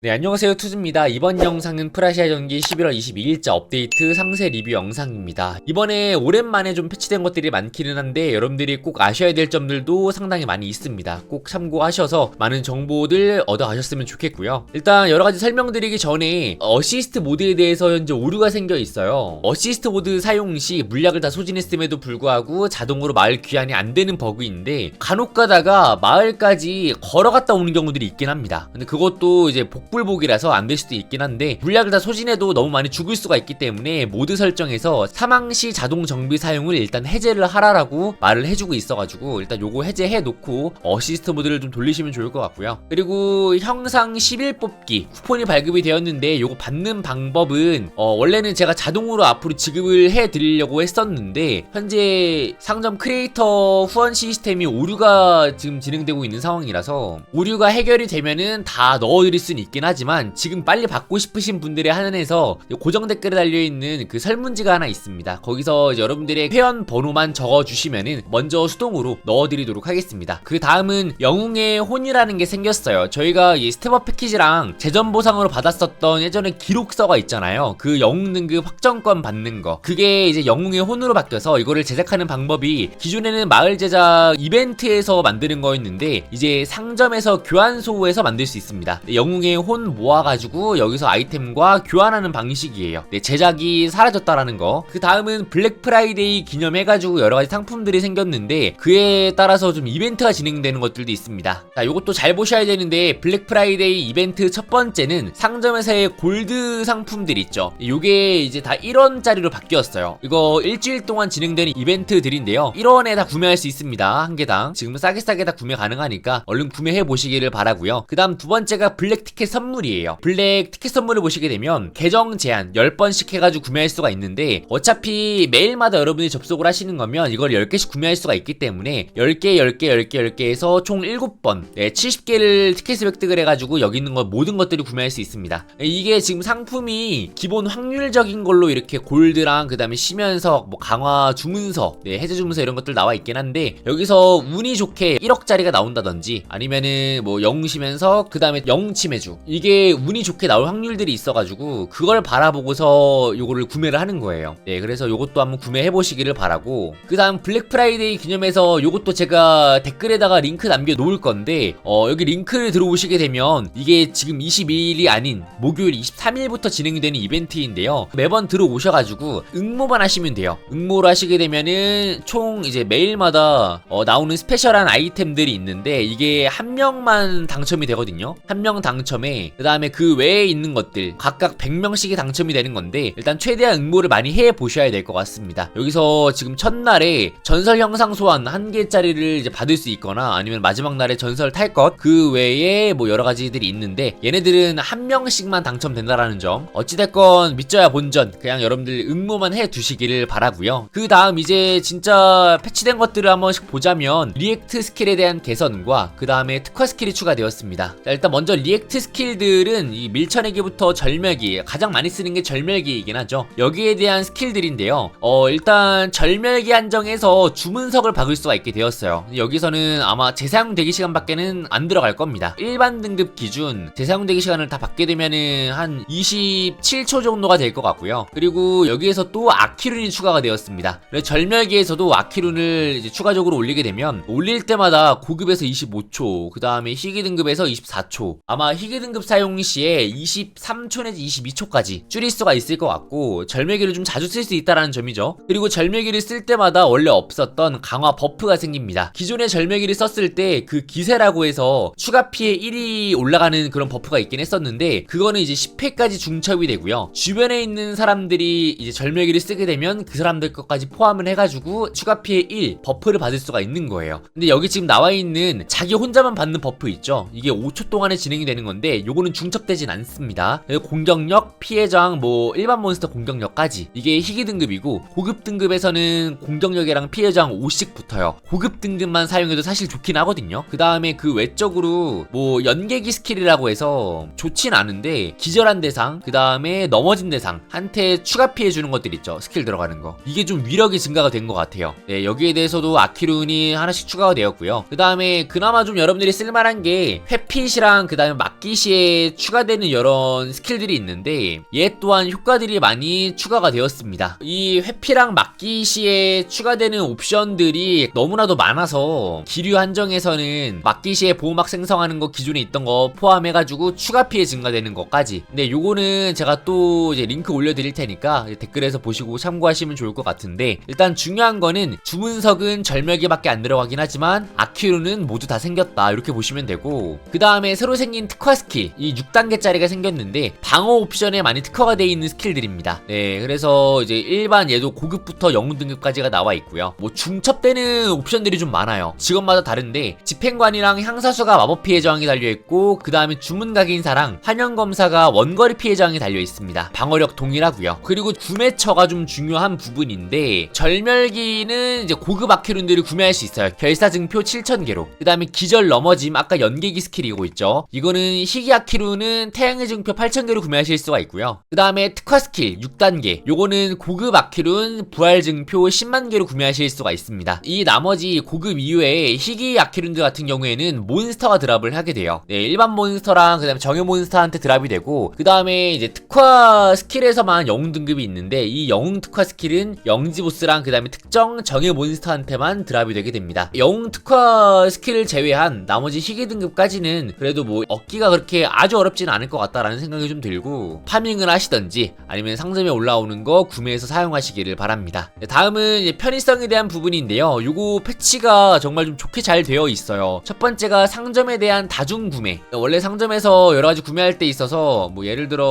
네, 안녕하세요. 투즈입니다. 이번 영상은 프라시아 전기 11월 22일자 업데이트 상세 리뷰 영상입니다. 이번에 오랜만에 좀 패치된 것들이 많기는 한데 여러분들이 꼭 아셔야 될 점들도 상당히 많이 있습니다. 꼭 참고하셔서 많은 정보들 얻어 가셨으면 좋겠고요. 일단 여러 가지 설명드리기 전에 어시스트 모드에 대해서 현재 오류가 생겨 있어요. 어시스트 모드 사용 시 물약을 다 소진했음에도 불구하고 자동으로 마을 귀환이 안 되는 버그인데 간혹 가다가 마을까지 걸어갔다 오는 경우들이 있긴 합니다. 근데 그것도 이제 복 불복이라서 안 될 수도 있긴 한데 물약을 다 소진해도 너무 많이 죽을 수가 있기 때문에 모드 설정에서 사망 시 자동 정비 사용을 일단 해제를 하라라고 말을 해주고 있어가지고 일단 요거 해제해 놓고 어시스트 모드를 좀 돌리시면 좋을 것 같고요. 그리고 형상 10일 뽑기 쿠폰이 발급이 되었는데 요거 받는 방법은 어, 원래는 제가 자동으로 앞으로 지급을 해 드리려고 했었는데 현재 상점 크리에이터 후원 시스템이 오류가 지금 진행되고 있는 상황이라서 오류가 해결이 되면은 다 넣어 드릴 수는 있긴 하지만 지금 빨리 받고 싶으신 분들에 한해서 고정 댓글에 달려있는 그 설문지가 하나 있습니다. 거기서 여러분들의 회원 번호만 적어주시면은 먼저 수동으로 넣어드리도록 하겠습니다. 그 다음은 영웅의 혼이라는 게 생겼어요. 저희가 이 스텝업 패키지랑 재전 보상으로 받았었던 예전에 기록서가 있잖아요. 그 영웅 등급 확정권 받는 거. 그게 이제 영웅의 혼으로 바뀌어서 이거를 제작하는 방법이 기존에는 마을 제작 이벤트에서 만드는 거였는데 이제 상점에서 교환소에서 만들 수 있습니다. 영웅의 혼 모아가지고 여기서 아이템과 교환하는 방식이에요. 네, 제작이 사라졌다라는 거. 그 다음은 블랙 프라이데이 기념해가지고 여러 가지 상품들이 생겼는데 그에 따라서 좀 이벤트가 진행되는 것들도 있습니다. 자, 요것도 잘 보셔야 되는데 블랙 프라이데이 이벤트 첫 번째는 상점에서의 골드 상품들 있죠. 요게 이제 다 1원짜리로 바뀌었어요. 이거 일주일 동안 진행되는 이벤트들인데요. 1원에 다 구매할 수 있습니다. 한 개당. 지금 싸게 싸게 다 구매 가능하니까 얼른 구매해 보시기를 바라고요. 그 다음 두 번째가 블랙 티켓 선물이에요. 블랙 티켓 선물을 보시게 되면 계정 제한 10번씩 해가지고 구매할 수가 있는데 어차피 매일마다 여러분이 접속을 하시는 거면 이걸 10개씩 구매할 수가 있기 때문에 10개, 10개, 10개, 10개 해서 총 7번, 네, 70개를 티켓을 획득을 해가지고 여기 있는 거 모든 것들을 구매할 수 있습니다. 이게 지금 상품이 기본 확률적인 걸로 이렇게 골드랑 그 다음에 시면석, 뭐 강화 주문서, 네, 해제 주문서 이런 것들 나와 있긴 한데 여기서 운이 좋게 1억짜리가 나온다든지 아니면은 뭐 영시면석, 그 다음에 영치매주 이게 운이 좋게 나올 확률들이 있어가지고 그걸 바라보고서 요거를 구매를 하는 거예요. 네, 그래서 요것도 한번 구매해 보시기를 바라고 그 다음 블랙 프라이데이 기념해서 요것도 제가 댓글에다가 링크 남겨 놓을 건데 어, 여기 링크를 들어오시게 되면 이게 지금 22일이 아닌 목요일 23일부터 진행이 되는 이벤트인데요. 매번 들어오셔가지고 응모만 하시면 돼요. 응모를 하시게 되면은 총 이제 매일마다 어, 나오는 스페셜한 아이템들이 있는데 이게 한 명만 당첨이 되거든요. 한 명 당첨에 그 다음에 그 외에 있는 것들 각각 100명씩이 당첨이 되는 건데 일단 최대한 응모를 많이 해 보셔야 될 것 같습니다. 여기서 지금 첫날에 전설 형상 소환 한 개짜리를 이제 받을 수 있거나 아니면 마지막 날에 전설 탈 것 그 외에 뭐 여러 가지들이 있는데 얘네들은 한 명씩만 당첨된다라는 점 어찌됐건 믿져야 본전 그냥 여러분들 응모만 해 두시기를 바라고요. 그 다음 이제 진짜 패치된 것들을 한 번씩 보자면 리액트 스킬에 대한 개선과 그 다음에 특화 스킬이 추가되었습니다. 자, 일단 먼저 리액트 스킬 들은 이 밀쳐내기부터 절멸기 가장 많이 쓰는 게 절멸기이긴 하죠. 여기에 대한 스킬들인데요. 어 일단 절멸기 한정에서 주문석을 박을 수가 있게 되었어요. 여기서는 아마 재사용 대기 시간밖에는 안 들어갈 겁니다. 일반 등급 기준 재사용 대기 시간을 다 받게 되면은 한 27초 정도가 될 것 같고요. 그리고 여기에서 또 아키룬이 추가가 되었습니다. 절멸기에서도 아키룬을 추가적으로 올리게 되면 올릴 때마다 고급에서 25초, 그 다음에 희귀 등급에서 24초. 아마 희귀 등급 사용 시에 23초 내지 22초까지 줄일 수가 있을 것 같고 절멸기를 좀 자주 쓸 수 있다라는 점이죠. 그리고 절멸기를 쓸 때마다 원래 없었던 강화 버프가 생깁니다. 기존에 절멸기를 썼을 때 그 기세라고 해서 추가 피해 1이 올라가는 그런 버프가 있긴 했었는데 그거는 이제 10회까지 중첩이 되고요. 주변에 있는 사람들이 이제 절멸기를 쓰게 되면 그 사람들 것까지 포함을 해가지고 추가 피해 1 버프를 받을 수가 있는 거예요. 근데 여기 지금 나와 있는 자기 혼자만 받는 버프 있죠. 이게 5초 동안에 진행이 되는 건데 요거는 중첩되진 않습니다. 공격력, 피해 저항, 뭐 일반 몬스터 공격력까지 이게 희귀 등급이고 고급 등급에서는 공격력이랑 피해 저항 5씩 붙어요. 고급 등급만 사용해도 사실 좋긴 하거든요. 그 다음에 그 외적으로 뭐 연계기 스킬이라고 해서 좋진 않은데 기절한 대상, 그 다음에 넘어진 대상 한테 추가 피해 주는 것들 있죠. 스킬 들어가는 거. 이게 좀 위력이 증가가 된 것 같아요. 네, 여기에 대해서도 아키룬이 하나씩 추가가 되었고요. 그 다음에 그나마 좀 여러분들이 쓸만한 게 회핏이랑 그 다음에 막기시 시에 추가되는 이런 스킬들이 있는데 얘 또한 효과들이 많이 추가가 되었습니다. 이 회피랑 막기 시에 추가되는 옵션들이 너무나도 많아서 기류 한정에서는 막기 시에 보호막 생성하는 거 기존에 있던 거 포함해가지고 추가 피해 증가되는 것까지. 근데 요거는 제가 또 이제 링크 올려드릴 테니까 댓글에서 보시고 참고하시면 좋을 것 같은데 일단 중요한 거는 주문석은 절멸기밖에 안 들어가긴 하지만 아키루는 모두 다 생겼다 이렇게 보시면 되고 그 다음에 새로 생긴 특화 스킬 이 6단계짜리가 생겼는데 방어 옵션에 많이 특화가 되어 있는 스킬들입니다. 네 그래서 이제 일반 얘도 고급부터 영웅 등급까지가 나와 있고요. 뭐 중첩되는 옵션들이 좀 많아요. 직업마다 다른데 집행관이랑 향사수가 마법 피해 저항이 달려 있고 그 다음에 주문 각인사랑 환영 검사가 원거리 피해 저항이 달려 있습니다. 방어력 동일하고요. 그리고 구매처가 좀 중요한 부분인데 절멸기는 이제 고급 아키룬들을 구매할 수 있어요. 결사 증표 7,000개로. 그 다음에 기절 넘어짐 아까 연계기 스킬이고 있죠. 이거는 희귀 아키룬은 태양의 증표 8,000개로 구매하실 수가 있고요. 그 다음에 특화 스킬 6단계. 요거는 고급 아키룬 부활 증표 10만 개로 구매하실 수가 있습니다. 이 나머지 고급 이후에 희귀 아키룬들 같은 경우에는 몬스터가 드랍을 하게 돼요. 네, 일반 몬스터랑 그 다음에 정예 몬스터한테 드랍이 되고 그 다음에 이제 특화 스킬에서만 영웅 등급이 있는데 이 영웅 특화 스킬은 영지 보스랑 그 다음에 특정 정예 몬스터한테만 드랍이 되게 됩니다. 영웅 특화 스킬을 제외한 나머지 희귀 등급까지는 그래도 뭐 얻기가 그렇게 아주 어렵지는 않을 것 같다라는 생각이 좀 들고 파밍을 하시던지 아니면 상점에 올라오는 거 구매해서 사용하시기를 바랍니다. 네, 다음은 편의성에 대한 부분인데요. 요거 패치가 정말 좀 좋게 잘 되어 있어요. 첫 번째가 상점에 대한 다중 구매. 원래 상점에서 여러 가지 구매할 때 있어서 뭐 예를 들어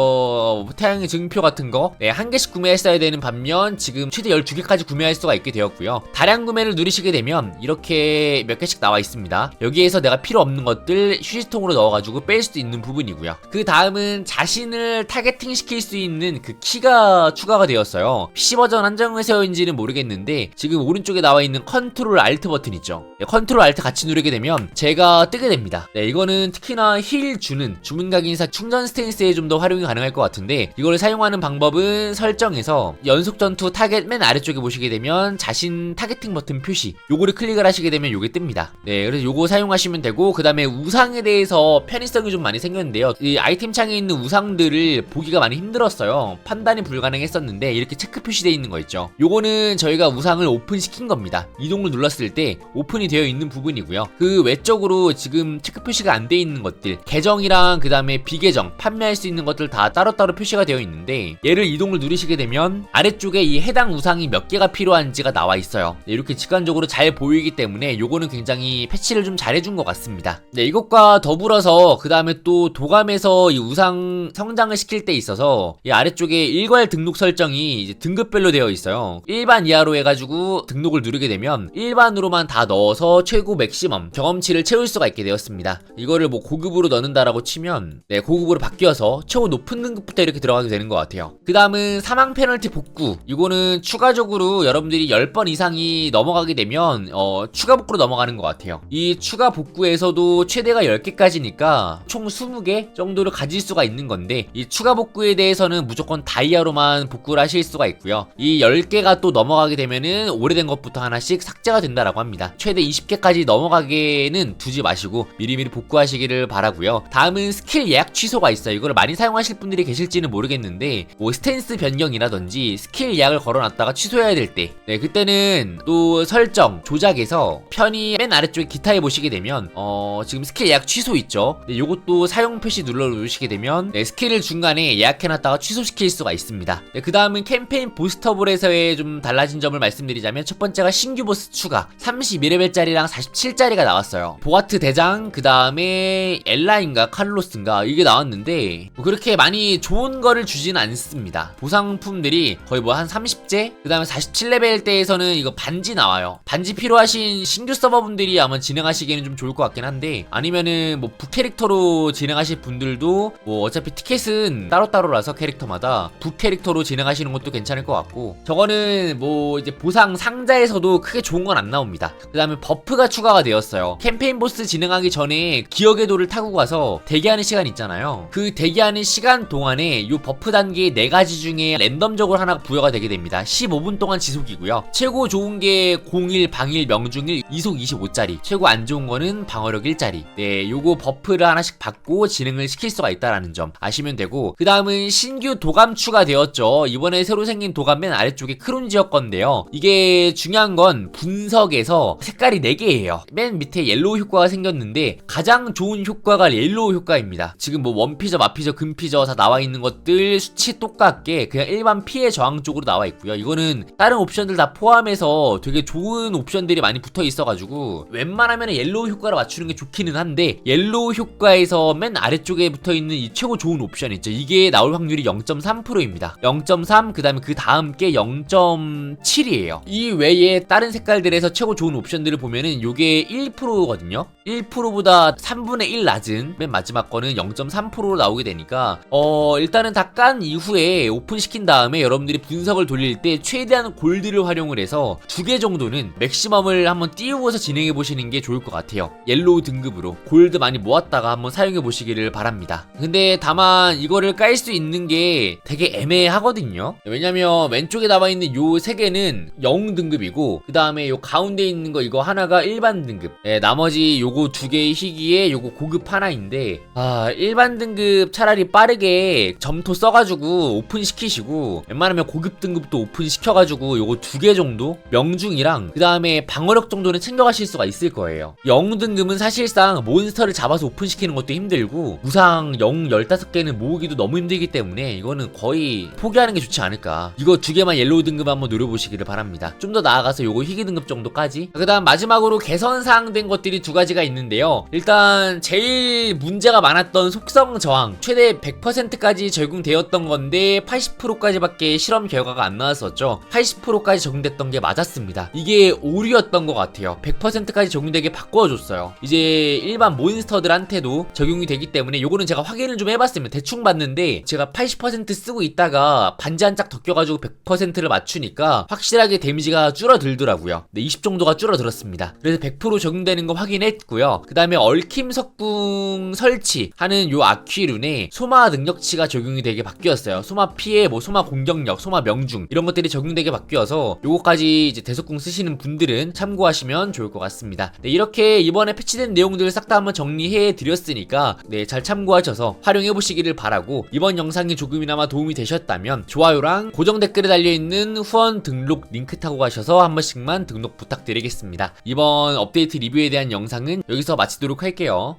뭐 태양의 증표 같은 거 네, 한 개씩 구매했어야 되는 반면 지금 최대 12개까지 구매할 수가 있게 되었고요. 다량 구매를 누리시게 되면 이렇게 몇 개씩 나와 있습니다. 여기에서 내가 필요 없는 것들 휴지통으로 넣어가지고 뺄 수도 있는 부분이고요. 그 다음은 자신을 타겟팅 시킬 수 있는 그 키가 추가가 되었어요. PC 버전 한정에서인지는 모르겠는데 지금 오른쪽에 나와 있는 컨트롤 알트 버튼 있죠. 네, 컨트롤 알트 같이 누르게 되면 제가 뜨게 됩니다. 네, 이거는 특히나 힐 주는 주문각 인사 충전 스탠스에 좀 더 활용이 가능할 것 같은데 이걸 사용하는 방법은 설정에서 연속 전투 타겟 맨 아래쪽에 보시게 되면 자신 타겟팅 버튼 표시 요거를 클릭을 하시게 되면 요게 뜹니다. 네, 그래서 요거 사용하시면 되고 그 다음에 우상에 대해서 편의성이 좀 많이 생겼는데요. 이 아이템 창에 있는 우상들을 보기가 많이 힘들었어요. 판단이 불가능했었는데 이렇게 체크 표시되어 있는 거 있죠. 요거는 저희가 우상을 오픈시킨 겁니다. 이동을 눌렀을 때 오픈이 되어 있는 부분이고요. 그 외적으로 지금 체크 표시가 안돼 있는 것들 계정이랑 그 다음에 비계정 판매할 수 있는 것들 다 따로따로 표시가 되어 있는데 얘를 이동을 누르시게 되면 아래쪽에 이 해당 우상이 몇 개가 필요한지가 나와 있어요. 네, 이렇게 직관적으로 잘 보이기 때문에 요거는 굉장히 패치를 좀 잘해준 것 같습니다. 네, 이것과 더불어서 그 다음에 또 도감에서 이 우상 성장을 시킬 때 있어서 이 아래쪽에 일괄 등록 설정이 이제 등급별로 되어 있어요. 일반 이하로 해가지고 등록을 누르게 되면 일반으로만 다 넣어서 최고 맥시멈 경험치를 채울 수가 있게 되었습니다. 이거를 뭐 고급으로 넣는다라고 치면 네 고급으로 바뀌어서 최고 높은 등급부터 이렇게 들어가게 되는 것 같아요. 그 다음은 사망 페널티 복구. 이거는 추가적으로 여러분들이 10번 이상이 넘어가게 되면 어, 추가 복구로 넘어가는 것 같아요. 이 추가 복구에서도 최대가 10개까지니까 총 20개 정도를 가질 수가 있는 건데 이 추가 복구에 대해서는 무조건 다이아로만 복구를 하실 수가 있고요. 이 10개가 또 넘어가게 되면은 오래된 것부터 하나씩 삭제가 된다라고 합니다. 최대 20개까지 넘어가게는 두지 마시고 미리미리 복구하시기를 바라고요. 다음은 스킬 예약 취소가 있어요. 이걸 많이 사용하실 분들이 계실지는 모르겠는데 뭐 스탠스 변경이라든지 스킬 예약을 걸어놨다가 취소해야 될 때, 네 그때는 또 설정 조작에서 편히 맨 아래쪽에 기타에 보시게 되면 어 지금 스킬 예약 취소 있죠. 네, 요것도 사용 표시 눌러 누르시게 되면 네, 스킬을 중간에 예약해놨다가 취소시킬 수가 있습니다. 네, 그 다음은 캠페인 보스터볼에서의 좀 달라진 점을 말씀드리자면 첫 번째가 신규 보스 추가 32레벨짜리랑 47짜리가 나왔어요. 보아트 대장 그 다음에 엘라인가 칼로스인가 이게 나왔는데 뭐 그렇게 많이 좋은 거를 주지는 않습니다. 보상품들이 거의 뭐 한 30제 그 다음에 47레벨 때에서는 이거 반지 나와요. 반지 필요하신 신규 서버분들이 아마 진행하시기에는 좀 좋을 것 같긴 한데 아니면은 뭐 북캐릭터로 진행하실 분들도 뭐 어차피 티켓은 따로따로라서 캐릭터마다 북캐릭터로 진행하시는 것도 괜찮을 것 같고 저거는 뭐 이제 보상 상자에서도 크게 좋은 건 안 나옵니다. 그 다음에 버프가 추가가 되었어요. 캠페인 보스 진행하기 전에 기억의 돌을 타고 가서 대기하는 시간 있잖아요. 그 대기하는 시간 동안에 이 버프 단계 4가지 중에 랜덤적으로 하나 부여가 되게 됩니다. 15분 동안 지속이고요. 최고 좋은 게 01, 방일, 명중일, 이속 25짜리. 최고 안 좋은 거는 방어력 1짜리. 네, 요거 버프를 하나씩 받고 받고 진행을 시킬 수가 있다라는 점 아시면 되고 그 다음은 신규 도감 추가되었죠. 이번에 새로 생긴 도감 맨 아래쪽에 크론지역 건데요. 이게 중요한 건 분석에서 색깔이 4개예요. 맨 밑에 옐로우 효과가 생겼는데 가장 좋은 효과가 옐로우 효과입니다. 지금 뭐 원피저, 마피저, 금피저 다 나와 있는 것들 수치 똑같게 그냥 일반 피해 저항 쪽으로 나와 있고요. 이거는 다른 옵션들 다 포함해서 되게 좋은 옵션들이 많이 붙어 있어가지고 웬만하면 옐로우 효과를 맞추는 게 좋기는 한데 옐로우 효과에서 맨 아래쪽에 붙어 있는 이 최고 좋은 옵션 있죠. 이게 나올 확률이 0.3%입니다. 0.3 그다음에 그 다음 게 0.7이에요. 이 외에 다른 색깔들에서 최고 좋은 옵션들을 보면은 요게 1%거든요. 1%보다 3분의 1 낮은 맨 마지막 거는 0.3%로 나오게 되니까 어 일단은 다 깐 이후에 오픈시킨 다음에 여러분들이 분석을 돌릴 때 최대한 골드를 활용을 해서 두 개 정도는 맥시멈을 한번 띄우고서 진행해 보시는 게 좋을 것 같아요. 옐로우 등급으로 골드 많이 모았다가 한번 사용해 보시기를 바랍니다. 근데 다만 이거를 깔 수 있는 게 되게 애매하거든요. 왜냐면 왼쪽에 나와 있는 요 세 개는 영웅 등급이고 그 다음에 요 가운데 있는 거 이거 하나가 일반 등급. 네, 나머지 요거 두 개의 희귀에 요거 고급 하나인데 아 일반 등급 차라리 빠르게 점토 써가지고 오픈 시키시고 웬만하면 고급 등급도 오픈 시켜가지고 요거 두 개 정도 명중이랑 그 다음에 방어력 정도는 챙겨가실 수가 있을 거예요. 영웅 등급은 사실상 몬스터를 잡아서 오픈 시키는 것도 힘들 고 무상 영웅 15개는 모으기도 너무 힘들기 때문에 이거는 거의 포기하는 게 좋지 않을까. 이거 두 개만 옐로우 등급 한번 노려보시기를 바랍니다. 좀 더 나아가서 요거 희귀 등급 정도까지. 그 다음 마지막으로 개선사항 된 것들이 두 가지가 있는데요. 일단 제일 문제가 많았던 속성 저항 최대 100%까지 적용되었던 건데 80%까지밖에 실험 결과가 안 나왔었죠. 80%까지 적용됐던 게 맞았습니다. 이게 오류였던 것 같아요. 100%까지 적용되게 바꿔줬어요. 이제 일반 몬스터들한테도 적용이 되기 때문에 요거는 제가 확인을 좀 해봤습니다. 대충 봤는데 제가 80% 쓰고 있다가 반지 한 짝 더 껴가지고 100%를 맞추니까 확실하게 데미지가 줄어들더라고요. 네, 20 정도가 줄어들었습니다. 그래서 100% 적용되는 거 확인했고요. 그 다음에 얽힘 석궁 설치하는 요 아퀴룬에 소마 능력치가 적용이 되게 바뀌었어요. 소마 피해, 뭐 소마 공격력, 소마 명중 이런 것들이 적용되게 바뀌어서 요거까지 이제 대속궁 쓰시는 분들은 참고하시면 좋을 것 같습니다. 네, 이렇게 이번에 패치된 내용들을 싹 다 한번 정리해 드렸으니까 네, 잘 참고하셔서 활용해 보시기를 바라고 이번 영상이 조금이나마 도움이 되셨다면 좋아요랑 고정 댓글에 달려 있는 후원 등록 링크 타고 가셔서 한 번씩만 등록 부탁드리겠습니다. 이번 업데이트 리뷰에 대한 영상은 여기서 마치도록 할게요.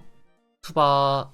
투바.